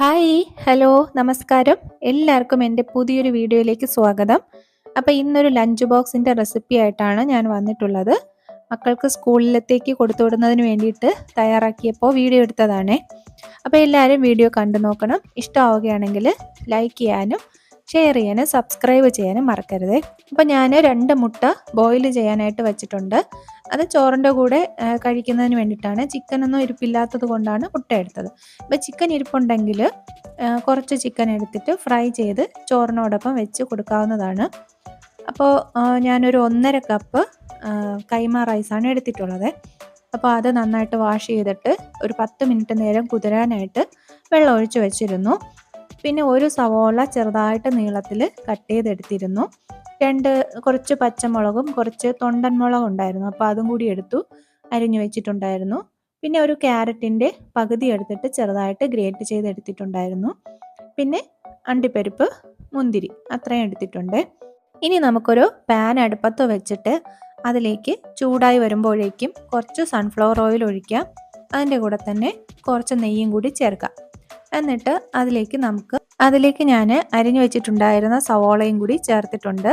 Hi hello നമസ്കാരം. എല്ലാവർക്കും എന്റെ പുതിയൊരു വീഡിയോയിലേക്ക് സ്വാഗതം. അപ്പോൾ ഇന്നൊരു ലഞ്ച് ബോക്സിന്റെ റെസിപ്പി ആയിട്ടാണ് ഞാൻ വന്നിട്ടുള്ളത്. മക്കൾക്ക് സ്കൂളിലത്തേക്ക് കൊടുത്തു വിടുന്നതിന് വേണ്ടിയിട്ട് തയ്യാറാക്കിയപ്പോൾ വീഡിയോ എടുത്തതാണേ. അപ്പോൾ എല്ലാവരും വീഡിയോ കണ്ടു നോക്കണം. ഇഷ്ടമാവുകയാണെങ്കിൽ ലൈക്ക് ചെയ്യാനും ഷെയർ ചെയ്യാനും സബ്സ്ക്രൈബ് ചെയ്യാനും മറക്കരുത്. അപ്പോൾ ഞാൻ രണ്ട് മുട്ട ബോയിൽ ചെയ്യാനായിട്ട് വെച്ചിട്ടുണ്ട്. അത് ചോറിന്റെ കൂടെ കഴിക്കുന്നതിന് വേണ്ടിയിട്ടാണ്. ചിക്കനൊന്നും ഇരിപ്പില്ലാത്തത് കൊണ്ടാണ് മുട്ട എടുത്തത്. അപ്പോൾ ചിക്കൻ ഇരിപ്പുണ്ടെങ്കിൽ കുറച്ച് ചിക്കൻ എടുത്തിട്ട് ഫ്രൈ ചെയ്ത് ചോറിനോടൊപ്പം വെച്ച് കൊടുക്കാവുന്നതാണ്. അപ്പോൾ ഞാനൊരു ഒന്നര കപ്പ് കൈമ റൈസാണ് എടുത്തിട്ടുള്ളത്. അപ്പോൾ അത് നന്നായിട്ട് വാഷ് ചെയ്തിട്ട് ഒരു പത്ത് മിനിറ്റ് നേരം കുതിരാനായിട്ട് വെള്ളം ഒഴിച്ച് വെച്ചിരുന്നു. പിന്നെ ഒരു സവോള ചെറുതായിട്ട് നീളത്തിൽ കട്ട് ചെയ്തെടുത്തിരുന്നു. രണ്ട് കുറച്ച് പച്ചമുളകും കുറച്ച് തൊണ്ടൻ മുളകും ഉണ്ടായിരുന്നു. അപ്പോൾ അതും കൂടി എടുത്തു അരിഞ്ഞു വെച്ചിട്ടുണ്ടായിരുന്നു. പിന്നെ ഒരു ക്യാരറ്റിന്റെ പകുതി എടുത്തിട്ട് ചെറുതായിട്ട് ഗ്രേറ്റ് ചെയ്തെടുത്തിട്ടുണ്ടായിരുന്നു. പിന്നെ അണ്ടിപ്പരിപ്പ് മുന്തിരി അത്രയും എടുത്തിട്ടുണ്ട്. ഇനി നമുക്കൊരു പാൻ അടുപ്പത്ത് വെച്ചിട്ട് അതിലേക്ക് ചൂടായി വരുമ്പോഴേക്കും കുറച്ച് സൺഫ്ലവർ ഓയിൽ ഒഴിക്കാം. അതിന്റെ കൂടെ തന്നെ കുറച്ച് നെയ്യും കൂടി ചേർക്കാം. എന്നിട്ട് അതിലേക്ക് നമുക്ക് അതിലേക്ക് ഞാൻ അരിഞ്ഞു വെച്ചിട്ടുണ്ടായിരുന്ന സവോളയും കൂടി ചേർത്തിട്ടുണ്ട്.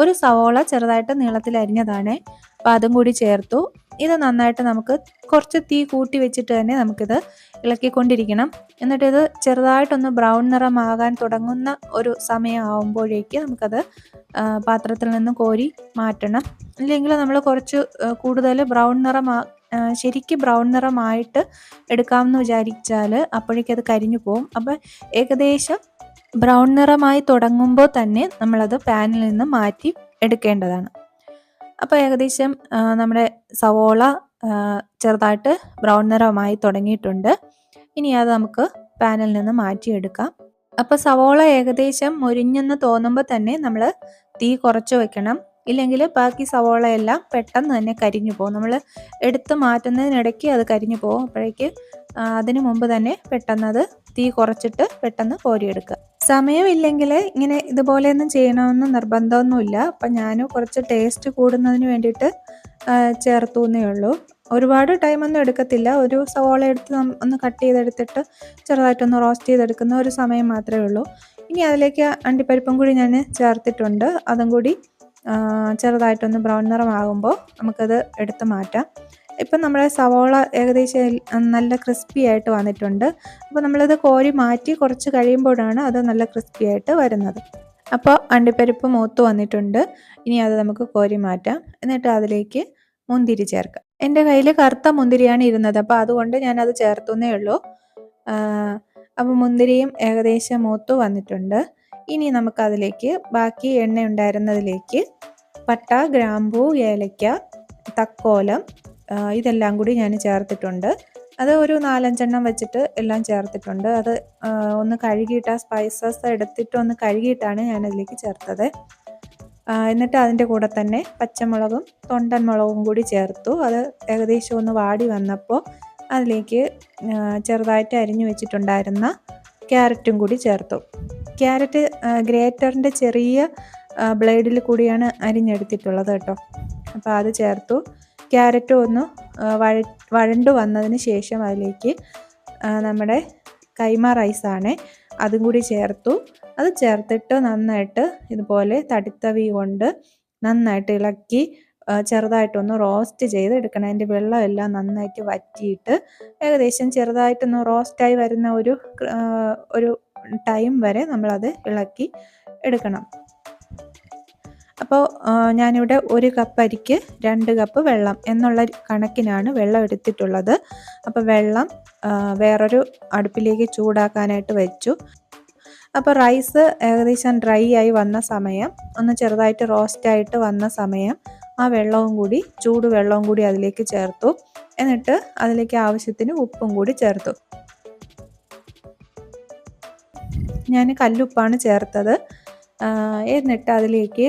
ഒരു സവോള ചെറുതായിട്ട് നീളത്തിൽ അരിഞ്ഞതാണ്. അപ്പോൾ അതും കൂടി ചേർത്തു. ഇത് നന്നായിട്ട് നമുക്ക് കുറച്ച് തീ കൂട്ടി വെച്ചിട്ട് തന്നെ നമുക്കിത് ഇളക്കിക്കൊണ്ടിരിക്കണം. എന്നിട്ട് ഇത് ചെറുതായിട്ടൊന്ന് ബ്രൗൺ നിറമാകാൻ തുടങ്ങുന്ന ഒരു സമയം ആവുമ്പോഴേക്ക് നമുക്കത് പാത്രത്തിൽ നിന്ന് കോരി മാറ്റണം. ഇല്ലെങ്കിൽ നമ്മൾ കുറച്ച് കൂടുതൽ ബ്രൗൺ നിറമാ ശരിക്ക് ബ്രൗൺ നിറമായിട്ട് എടുക്കാമെന്ന് വിചാരിച്ചാൽ അപ്പോഴേക്കത് കരിഞ്ഞു പോകും അപ്പം ഏകദേശം ബ്രൗൺ നിറമായി തുടങ്ങുമ്പോൾ തന്നെ നമ്മളത് പാനിൽ നിന്ന് മാറ്റി എടുക്കേണ്ടതാണ്. അപ്പോൾ ഏകദേശം നമ്മുടെ സവോള ചെറുതായിട്ട് ബ്രൗൺ നിറമായി തുടങ്ങിയിട്ടുണ്ട്. ഇനി അത് നമുക്ക് പാനിൽ നിന്ന് മാറ്റിയെടുക്കാം. അപ്പോൾ സവോള ഏകദേശം മുരിഞ്ഞെന്ന് തോന്നുമ്പോൾ തന്നെ നമ്മൾ തീ കുറച്ച് വെക്കണം. ഇല്ലെങ്കിൽ ബാക്കി സവോളയെല്ലാം പെട്ടെന്ന് തന്നെ കരിഞ്ഞു പോകും. നമ്മൾ എടുത്ത് മാറ്റുന്നതിനിടയ്ക്ക് അത് കരിഞ്ഞു പോകും. അപ്പോഴേക്ക് അതിനു മുമ്പ് തന്നെ പെട്ടെന്ന് അത് തീ കുറച്ചിട്ട് പെട്ടെന്ന് കോരിയെടുക്കുക. സമയമില്ലെങ്കിൽ ഇങ്ങനെ ഇതുപോലെയൊന്നും ചെയ്യണമെന്ന് നിർബന്ധമൊന്നുമില്ല. അപ്പം ഞാൻ കുറച്ച് ടേസ്റ്റ് കൂടുന്നതിന് വേണ്ടിയിട്ട് ആ, ചേർത്തു എന്നേ ഉള്ളൂ. ഒരുപാട് ടൈമൊന്നും എടുക്കത്തില്ല. ഒരു സവോള എടുത്ത് ഒന്ന് കട്ട് ചെയ്തെടുത്തിട്ട് ചെറുതായിട്ടൊന്ന് റോസ്റ്റ് ചെയ്തെടുക്കുന്ന ഒരു സമയം മാത്രമേ ഉള്ളൂ. ഇനി അതിലേക്ക് അണ്ടിപ്പരിപ്പും കൂടി ഞാൻ ചേർത്തിട്ടുണ്ട്. അതും കൂടി ചെറുതായിട്ടൊന്ന് ബ്രൗൺ നിറമാകുമ്പോൾ നമുക്കത് എടുത്ത് മാറ്റാം. ഇപ്പം നമ്മുടെ സവോള ഏകദേശം നല്ല ക്രിസ്പി ആയിട്ട് വന്നിട്ടുണ്ട്. അപ്പോൾ നമ്മളിത് കോരി മാറ്റി കുറച്ച് കഴിയുമ്പോഴാണ് അത് നല്ല ക്രിസ്പി ആയിട്ട് വരുന്നത്. അപ്പോൾ അണ്ടിപ്പരിപ്പ് മൂത്ത് വന്നിട്ടുണ്ട്. ഇനി അത് നമുക്ക് കോരി മാറ്റാം. എന്നിട്ട് അതിലേക്ക് മുന്തിരി ചേർക്കാം. എന്റെ കയ്യിൽ കറുത്ത മുന്തിരിയാണ് ഇരുന്നത്. അപ്പോൾ അതുകൊണ്ട് ഞാനത് ചേർത്തുന്നേ ഉള്ളൂ. അപ്പോൾ മുന്തിരിയും ഏകദേശം മൂത്ത് വന്നിട്ടുണ്ട്. ഇനി നമുക്കതിലേക്ക് ബാക്കി എണ്ണ ഉണ്ടായിരുന്നതിലേക്ക് പട്ട ഗ്രാമ്പൂ ഏലയ്ക്ക തക്കോലം ഇതെല്ലാം കൂടി ഞാൻ ചേർത്തിട്ടുണ്ട്. അത് ഒരു നാലഞ്ചെണ്ണം വെച്ചിട്ട് എല്ലാം ചേർത്തിട്ടുണ്ട്. അത് ഒന്ന് കഴുകിയിട്ട് ആ സ്പൈസസ് എടുത്തിട്ട് ഒന്ന് കഴുകിയിട്ടാണ് ഞാൻ അതിലേക്ക് ചേർത്തത്. എന്നിട്ട് അതിന്റെ കൂടെ തന്നെ പച്ചമുളകും തൊണ്ടൻ മുളകും കൂടി ചേർത്തു. അത് ഏകദേശം ഒന്ന് വാടി വന്നപ്പോൾ അതിലേക്ക് ചെറുതായിട്ട് അരിഞ്ഞു വെച്ചിട്ടുണ്ടായിരുന്ന ക്യാരറ്റും കൂടി ചേർത്തു. ക്യാരറ്റ് ഗ്രേറ്ററിന്റെ ചെറിയ ബ്ലേഡിൽ കൂടിയാണ് അരിഞ്ഞെടുത്തിട്ടുള്ളത് കേട്ടോ. അപ്പോൾ അത് ചേർത്തു. ക്യാരറ്റ് ഒന്ന് വഴ വഴണ്ടു വന്നതിന് ശേഷം അതിലേക്ക് നമ്മുടെ കൈമ റൈസാണ് അതും കൂടി ചേർത്തു. അത് ചേർത്തിട്ട് നന്നായിട്ട് ഇതുപോലെ തടിത്തവി കൊണ്ട് നന്നായിട്ട് ഇളക്കി ചെറുതായിട്ടൊന്ന് റോസ്റ്റ് ചെയ്ത് എടുക്കണം. അതിന്റെ വെള്ളമെല്ലാം നന്നായിട്ട് വറ്റിയിട്ട് ഏകദേശം ചെറുതായിട്ടൊന്ന് റോസ്റ്റായി വരുന്ന ഒരു ഒരു ടൈം വരെ നമ്മളത് ഇളക്കി എടുക്കണം. അപ്പോൾ ഞാനിവിടെ ഒരു കപ്പ് അരിക്ക് രണ്ട് കപ്പ് വെള്ളം എന്നുള്ള കണക്കിനാണ് വെള്ളം എടുത്തിട്ടുള്ളത്. അപ്പോൾ വെള്ളം വേറൊരു അടുപ്പിലേക്ക് ചൂടാക്കാനായിട്ട് വെച്ചു. അപ്പോൾ റൈസ് ഏകദേശം ഡ്രൈ ആയി വന്ന സമയം ഒന്ന് ചെറുതായിട്ട് റോസ്റ്റായിട്ട് വന്ന സമയം ആ വെള്ളവും കൂടി ചൂട് വെള്ളവും കൂടി അതിലേക്ക് ചേർത്തു. എന്നിട്ട് അതിലേക്ക് ആവശ്യത്തിന് ഉപ്പും കൂടി ചേർത്തു. ഞാൻ കല്ലുപ്പാണ് ചേർത്തത്. എന്നിട്ട് അതിലേക്ക്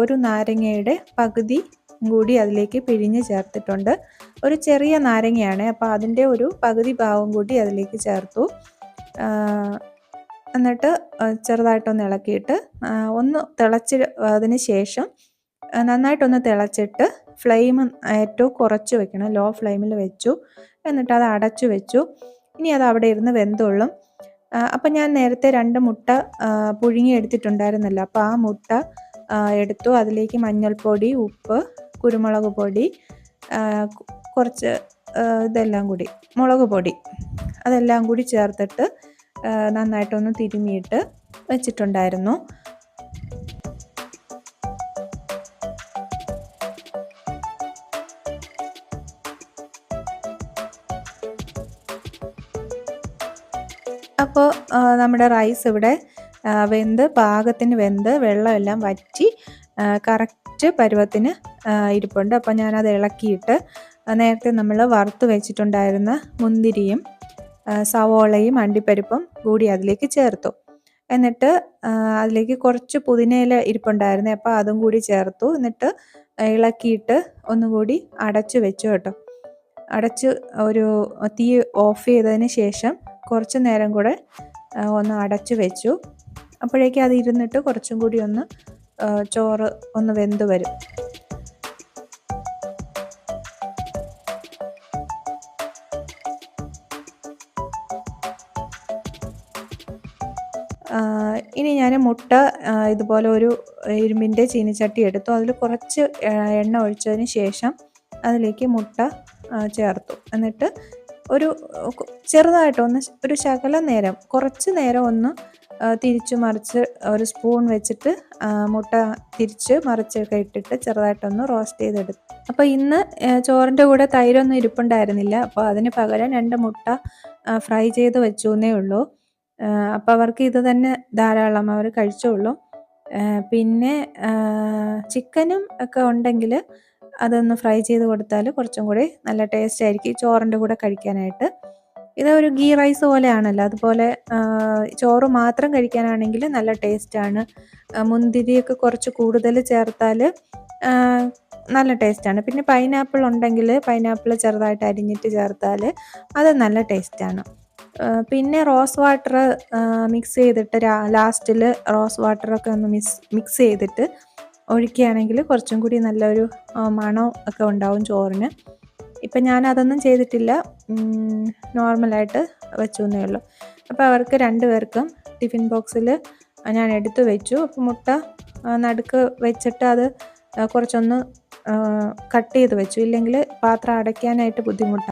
ഒരു നാരങ്ങയുടെ പകുതി കൂടി അതിലേക്ക് പിഴിഞ്ഞ് ചേർത്തിട്ടുണ്ട്. ഒരു ചെറിയ നാരങ്ങയാണ് അപ്പോൾ അതിന്റെ ഒരു പകുതി ഭാഗം കൂടി അതിലേക്ക് ചേർത്തു. എന്നിട്ട് ചെറുതായിട്ടൊന്ന് ഇളക്കിയിട്ട് ഒന്ന് തിളച്ച് അതിന് ശേഷം നന്നായിട്ടൊന്ന് തിളച്ചിട്ട് ഫ്ലെയിം ഏറ്റവും കുറച്ച് വെക്കണം. ലോ ഫ്ലെയിമിൽ വെച്ചു. എന്നിട്ട് അത് അടച്ചു വെച്ചു. ഇനി അത് അവിടെ ഇരുന്ന് വെന്തുള്ളും. അപ്പം ഞാൻ നേരത്തെ രണ്ട് മുട്ട പുഴുങ്ങി എടുത്തിട്ടുണ്ടായിരുന്നല്ലോ അപ്പോൾ ആ മുട്ട എടുത്തു. അതിലേക്ക് മഞ്ഞൾപ്പൊടി ഉപ്പ് കുരുമുളക് പൊടി കുറച്ച് ഇതെല്ലാം കൂടി മുളക് പൊടി. അതെല്ലാം കൂടി ചേർത്തിട്ട് നന്നായിട്ടൊന്ന് തിരുമിയിട്ട് വെച്ചിട്ടുണ്ടായിരുന്നു. അപ്പോൾ നമ്മുടെ റൈസ് ഇവിടെ വെന്ത് പാകത്തിന് വെന്ത് വെള്ളമെല്ലാം വറ്റി കറക്റ്റ് പരുവത്തിന് ഇരിപ്പുണ്ട്. അപ്പോൾ ഞാനത് ഇളക്കിയിട്ട് നേരത്തെ നമ്മൾ വറുത്ത് വെച്ചിട്ടുണ്ടായിരുന്ന മുന്തിരിയും സവോളയും അണ്ടിപ്പരിപ്പും കൂടി അതിലേക്ക് ചേർത്തു. എന്നിട്ട് അതിലേക്ക് കുറച്ച് പുതിനയില ഇരിപ്പുണ്ടായിരുന്നു അപ്പോൾ അതും കൂടി ചേർത്തു. എന്നിട്ട് ഇളക്കിയിട്ട് ഒന്നുകൂടി അടച്ചു വെച്ചു കേട്ടോ. അടച്ച് ഒരു തീ ഓഫ് ചെയ്തതിന് ശേഷം കുറച്ച് നേരം കൂടെ ഒന്ന് അടച്ചു വെച്ചു. അപ്പോഴേക്കും അത് ഇരുന്നിട്ട് കുറച്ചും കൂടി ഒന്ന് ചോറ് ഒന്ന് വെന്ത് വരും. ഇനി ഞാൻ മുട്ട ഇതുപോലെ ഒരു ഇരുമ്പിന്റെ ചീനിച്ചട്ടി എടുത്തു. അതിൽ കുറച്ച് എണ്ണ ഒഴിച്ചതിന് ശേഷം അതിലേക്ക് മുട്ട ചേർത്തു. എന്നിട്ട് ഒരു ചെറുതായിട്ടൊന്ന് ഒരു ശകല നേരം കുറച്ച് നേരം ഒന്ന് തിരിച്ചു മറിച്ച് ഒരു സ്പൂൺ വെച്ചിട്ട് മുട്ട തിരിച്ച് മറിച്ചൊക്കെ ഇട്ടിട്ട് ചെറുതായിട്ടൊന്ന് റോസ്റ്റ് ചെയ്തെടുത്തു. അപ്പോൾ ഇന്ന് ചോറിന്റെ കൂടെ തൈരൊന്നും ഇരിപ്പുണ്ടായിരുന്നില്ല. അപ്പോൾ അതിന് പകരം രണ്ട് മുട്ട ഫ്രൈ ചെയ്ത് വെച്ചു എന്നേ ഉള്ളൂ അപ്പോൾ അവർക്ക് ഇത് തന്നെ ധാരാളം അവർ കഴിച്ചോളൂ പിന്നെ ചിക്കനും ഒക്കെ ഉണ്ടെങ്കിൽ അതൊന്ന് ഫ്രൈ ചെയ്ത് കൊടുത്താൽ കുറച്ചും കൂടി നല്ല ടേസ്റ്റ് ആയിരിക്കും ചോറിന്റെ കൂടെ കഴിക്കാനായിട്ട്. ഇത് ഒരു ഗീ റൈസ് പോലെയാണല്ലോ. അതുപോലെ ചോറ് മാത്രം കഴിക്കാനാണെങ്കിൽ നല്ല ടേസ്റ്റാണ് മുന്തിരിയൊക്കെ കുറച്ച് കൂടുതൽ ചേർത്താൽ നല്ല ടേസ്റ്റാണ് പിന്നെ പൈനാപ്പിൾ ഉണ്ടെങ്കിൽ പൈനാപ്പിൾ ചെറുതായിട്ട് അരിഞ്ഞിട്ട് ചേർത്താൽ അത് നല്ല ടേസ്റ്റാണ് പിന്നെ റോസ് വാട്ടർ മിക്സ് ചെയ്തിട്ട് ലാസ്റ്റിൽ റോസ് വാട്ടറൊക്കെ ഒന്ന് മിക്സ് മിക്സ് ചെയ്തിട്ട് ഒഴിക്കുകയാണെങ്കിൽ കുറച്ചും കൂടി നല്ലൊരു മണോ ഒക്കെ ഉണ്ടാവും ചോറിന്. ഇപ്പം ഞാൻ അതൊന്നും ചെയ്തിട്ടില്ല. നോർമലായിട്ട് വെച്ചു എന്നേ ഉള്ളൂ. അപ്പോൾ അവർക്ക് രണ്ട് പേർക്കും ടിഫിൻ ബോക്സിൽ ഞാൻ എടുത്തു വെച്ചു. അപ്പോൾ മുട്ട നടുക്ക് വെച്ചിട്ട് അത് കുറച്ചൊന്ന് കട്ട് ചെയ്ത് വെച്ചു. ഇല്ലെങ്കിൽ പാത്രം അടയ്ക്കാനായിട്ട് ബുദ്ധിമുട്ടാണ്